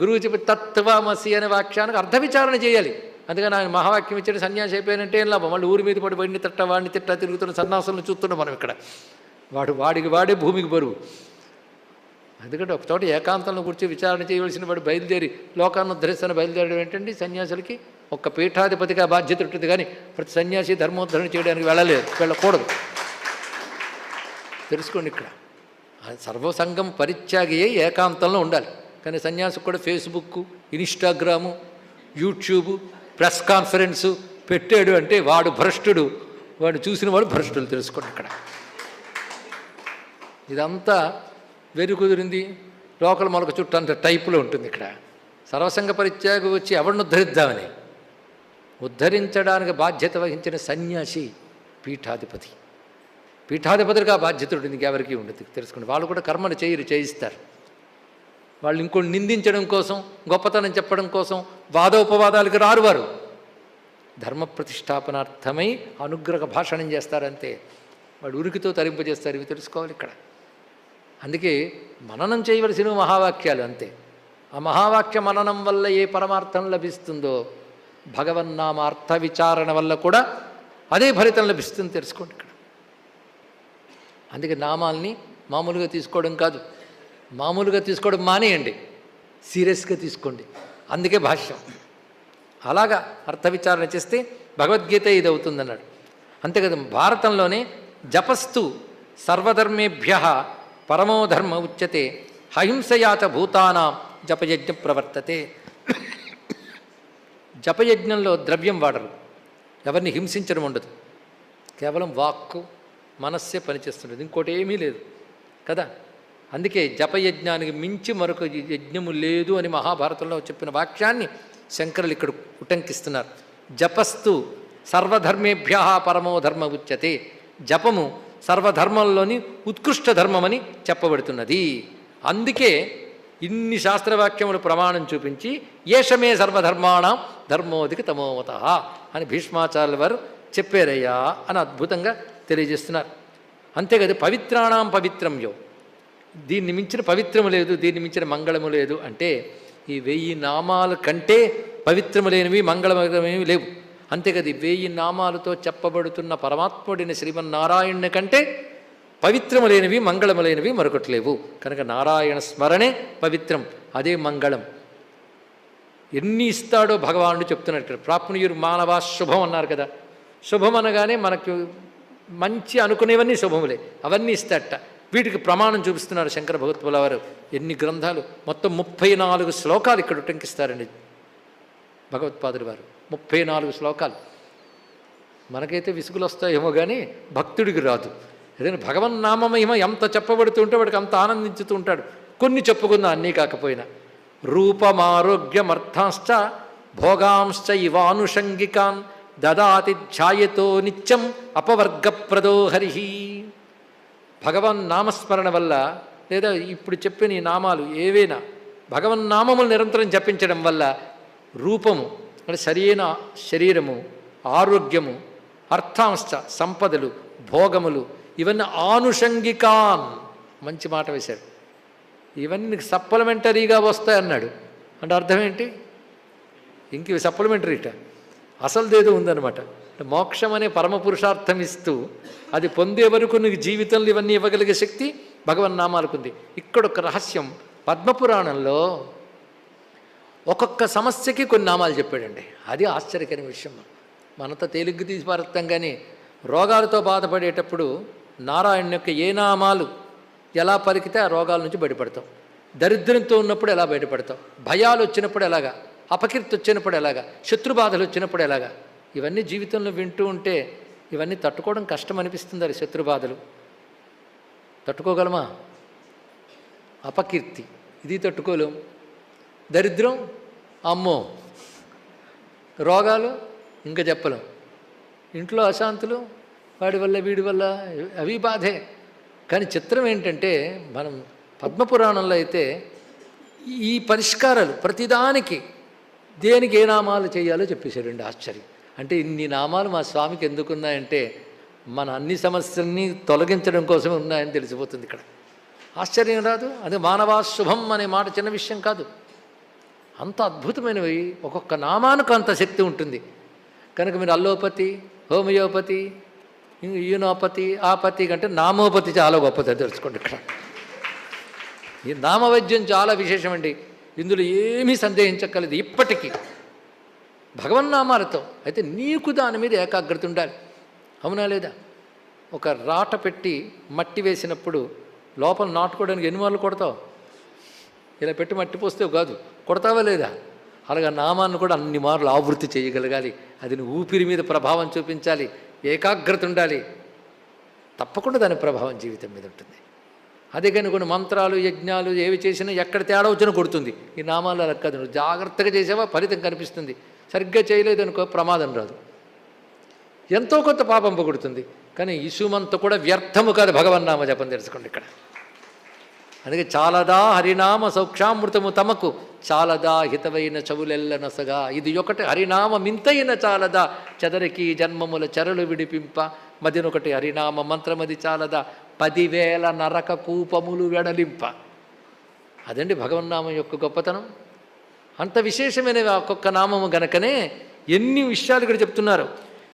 గురువు చెప్పి తత్వమసి అనే వాక్యానికి అర్థ విచారణ చేయాలి. అందుకని ఆయన మహావాక్యం ఇచ్చాడు సన్యాసి అయిపోయినట్టే ఏం లాభం? మళ్ళీ ఊరి మీద పడి వాడిని తిట్ట వాడిని తిట్ట తిరుగుతున్న సన్యాసులను చూస్తున్నాం మనం ఇక్కడ. వాడు వాడికి వాడే భూమికి బరువు. ఎందుకంటే ఒక చోట ఏకాంతంలో కూర్చొని విచారణ చేయవలసిన వాడు బయలుదేరి లోకాన్ని ఉద్ధరిస్తున్న బయలుదేరడం ఏంటండి సన్యాసులకి ఒక్క పీఠాధిపతిగా బాధ్యత ఉంటుంది కానీ ప్రతి సన్యాసి ధర్మోద్ధరణ చేయడానికి వెళ్ళలేదు వెళ్ళకూడదు. తెలుసుకోండి ఇక్కడ. సర్వసంగం పరిత్యాగి ఏకాంతంలో ఉండాలి. కానీ సన్యాసి కూడా Facebook Instagram YouTube press conference పెట్టాడు అంటే వాడు భ్రష్టుడు. వాడు చూసిన వాడు భ్రష్టులు తెలుసుకోండి ఇక్కడ ఇదంతా వెరు కుదిరింది లోకల్ మొలక చుట్టూ అంత టైపులో ఉంటుంది ఇక్కడ. సర్వసంగ పరిత్యాగం వచ్చి ఎవరిని ఉద్ధరిద్దామని? ఉద్ధరించడానికి బాధ్యత వహించిన సన్యాసి పీఠాధిపతి. పీఠాధిపతిగా బాధ్యత ఉంటుంది ఇంకెవరికి ఉండదు. తెలుసుకోండి వాళ్ళు కూడా కర్మను చేయరు చేయిస్తారు. వాళ్ళు ఇంకోటి నిందించడం కోసం గొప్పతనం చెప్పడం కోసం వాదోపవాదాలకు రారు వారు. ధర్మ ప్రతిష్టాపనార్థమై అనుగ్రహ భాషణం చేస్తారంతే. వాడు ఉరికితో తరింపజేస్తారు ఇవి తెలుసుకోవాలి ఇక్కడ. అందుకే మననం చేయవలసిన మహావాక్యాలు అంతే. ఆ మహావాక్య మననం వల్ల ఏ పరమార్థం లభిస్తుందో భగవన్నామ అర్థ విచారణ వల్ల కూడా అదే ఫలితం లభిస్తుంది తెలుసుకోండి ఇక్కడ. అందుకే నామాల్ని మామూలుగా తీసుకోవడం కాదు. మామూలుగా తీసుకోవడం మానేయండి. సీరియస్గా తీసుకోండి. అందుకే భాష్యం. అలాగా అర్థ విచారణ చేస్తే భగవద్గీత ఇది అవుతుందన్నాడు అంతే కదా భారతంలోనే జపస్తు సర్వధర్మేభ్య పరమోధర్మ ఉచ్యతే అహింసయాత భూతానాం జపయజ్ఞ ప్రవర్తతే. జపయజ్ఞంలో ద్రవ్యం వాడరు. ఎవరిని హింసించడం ఉండదు. కేవలం వాక్కు మనస్సే పనిచేస్తుండదు. ఇంకోటి ఏమీ లేదు. కదా? అందుకే జపయజ్ఞానికి మించి మరొక యజ్ఞము లేదు అని మహాభారతంలో చెప్పిన వాక్యాన్ని శంకరులు ఇక్కడ ఉటంకిస్తున్నారు. జపస్తు సర్వధర్మేభ్య పరమో ధర్మ ఉచ్యతే. జపము సర్వధర్మంలోని ఉత్కృష్ట ధర్మమని చెప్పబడుతున్నది. అందుకే ఇన్ని శాస్త్రవాక్యములు ప్రమాణం చూపించి ఏషమే సర్వధర్మాణం ధర్మోదికి తమోమత అని భీష్మాచార్యుల వారు చెప్పారయ్యా అని అద్భుతంగా తెలియజేస్తున్నారు. అంతేకాదు పవిత్రాణం పవిత్రం యో దీన్ని మించిన పవిత్రము లేదు దీన్ని మించిన మంగళము లేదు అంటే ఈ వెయ్యి నామాల కంటే పవిత్రము లేనివి మంగళమైనవి లేవు. అంతేకాదు వెయ్యి నామాలతో చెప్పబడుతున్న పరమాత్ముడిని శ్రీమన్నారాయణ కంటే పవిత్రము లేనివి మంగళము లేనివి మరొకటి లేవు. కనుక నారాయణ స్మరణే పవిత్రం అదే మంగళం. ఎన్ని ఇస్తాడో భగవానుడు చెప్తున్నాడు ఇక్కడ. ప్రాప్నుయురు శుభం అన్నారు కదా. శుభం అనగానే మనకు మంచి అనుకునేవన్నీ శుభములే. అవన్నీ ఇస్తాడట. వీటికి ప్రమాణం చూపిస్తున్నారు శంకర భగవత్పుల వారు. ఎన్ని గ్రంథాలు? మొత్తం ముప్పై నాలుగు శ్లోకాలు ఇక్కడ ఉటంకిస్తారండి భగవత్పాదుడి వారు. ముప్పై నాలుగు శ్లోకాలు. మనకైతే విసుగులు వస్తాయేమో కానీ భక్తుడికి రాదు. ఏదైనా భగవన్నామమహిమ ఎంత చెప్పబడుతుంటే వాడికి అంత ఆనందించుతూ ఉంటాడు. కొన్ని చెప్పుకుందాం అన్నీ కాకపోయినా. రూపమారోగ్యమర్థాశ్చ భోగాంశ్చ ఇవానుషంగికాన్ దదాతి ఛాయతో నిత్యం అపవర్గప్రదో హరి. భగవన్ నామస్మరణ వల్ల లేదా ఇప్పుడు చెప్పిన ఈ నామాలు ఏవైనా భగవన్ నామములు నిరంతరం జపించడం వల్ల రూపము అంటే సరైన శరీరము ఆరోగ్యము అర్థాంశ సంపదలు భోగములు ఇవన్నీ ఆనుషంగికాన్. మంచి మాట వేశాడు ఇవన్నీ నీకు సప్లిమెంటరీగా వస్తాయన్నాడు అంటే అర్థం ఏంటి? ఇంక ఇవి సప్లిమెంటరీట. అసలుదేదో ఉందన్నమాట. మోక్షం అనే పరమ పురుషార్థం ఇస్తూ అది పొందే వరకు నీకు జీవితంలో ఇవన్నీ ఇవ్వగలిగే శక్తి భగవన్నామాలకుంది ఇక్కడ ఒక రహస్యం. పద్మపురాణంలో ఒక్కొక్క సమస్యకి కొన్ని నామాలు చెప్పాడండి. అది ఆశ్చర్యకరమైన విషయం. మనంతా తేలిగ్గు తీసి కానీ రోగాలతో బాధపడేటప్పుడు నారాయణ యొక్క ఏ నామాలు ఎలా పలికితే ఆ రోగాల నుంచి బయటపడతాం. దరిద్రంతో ఉన్నప్పుడు ఎలా బయటపడతాం? భయాలు వచ్చినప్పుడు ఎలాగా? అపకీర్తి వచ్చినప్పుడు ఎలాగా? శత్రుబాధలు వచ్చినప్పుడు ఎలాగా? ఇవన్నీ జీవితంలో వింటూ ఉంటే ఇవన్నీ తట్టుకోవడం కష్టం అనిపిస్తుంది అది శత్రుబాధలు తట్టుకోగలమా? అపకీర్తి. ఇది తట్టుకోలేం. దరిద్రం? అమ్మో! రోగాలు? ఇంకా చెప్పలేం. ఇంట్లో అశాంతులు? వాడి వల్ల వీడి వల్ల అవి బాధే. కానీ చిత్రం ఏంటంటే మనం పద్మపురాణంలో అయితే ఈ పరిష్కారాలు ప్రతిదానికి దేనికి ఏ నామాలు చేయాలో చెప్పేశారండి ఆశ్చర్యం అంటే ఇన్ని నామాలు మా స్వామికి ఎందుకున్నాయంటే మన అన్ని సమస్యల్ని తొలగించడం కోసమే ఉన్నాయని తెలిసిపోతుంది ఇక్కడ. ఆశ్చర్యం రాదు? అది మానవా శుభం అనే మాట చిన్న విషయం కాదు. అంత అద్భుతమైనవి ఒక్కొక్క నామానికి అంత శక్తి ఉంటుంది. కనుక మీరు అల్లోపతి హోమియోపతి యూనోపతి ఆపతి కంటే నామోపతి చాలా గొప్పది తెలుసుకోండి ఇక్కడ. ఈ నామవైద్యం చాలా విశేషమండి. ఇందులో ఏమీ సందేహించక్కలేదు ఇప్పటికీ. భగవన్నామాలతో. అయితే నీకు దాని మీద ఏకాగ్రత ఉండాలి. అవునా లేదా? ఒక రాట పెట్టి మట్టి వేసినప్పుడు లోపల నాటుకోవడానికి ఎన్ని మార్లు కొడతావు? ఇలా పెట్టి మట్టి పోస్తే కాదు. కొడతావా లేదా? అలాగా నామాన్ని కూడా అన్ని మార్లు ఆవృత్తి చేయగలగాలి. అది ఊపిరి మీద ప్రభావం చూపించాలి. ఏకాగ్రత ఉండాలి. తప్పకుండా దాని ప్రభావం జీవితం మీద ఉంటుంది. అదే కానీ కొన్ని మంత్రాలు యజ్ఞాలు ఏవి చేసినా ఎక్కడ తేడా వచ్చినా కొడుతుంది. ఈ నామాలు అలా కాదు. జాగ్రత్తగా చేసావా? ఫలితం కనిపిస్తుంది. సరిగ్గా చేయలేదనుకో ప్రమాదం రాదు. ఎంతో కొంత పాపం పొగుడుతుంది కానీ ఇసుమంత కూడా వ్యర్థము కాదు భగవన్నామ జపం తెలుసుకోండి ఇక్కడ. అందుకే చాలదా హరినామ సౌక్షామృతము తమకు చాలదా హితవైన చవులెల్ల నసగా. ఇది ఒకటి హరినామ మింతైన చాలదా చెదరికి జన్మముల చెరలు విడిపింప. మదినొకటి హరినామ మంత్రమది చాలదా పదివేల నరక కూపములు వెడలింప. అదండి భగవన్నామం యొక్క గొప్పతనం. అంత విశేషమైన ఒక్కొక్క నామము గనకనే ఎన్ని విషయాలు ఇక్కడ చెప్తున్నారు?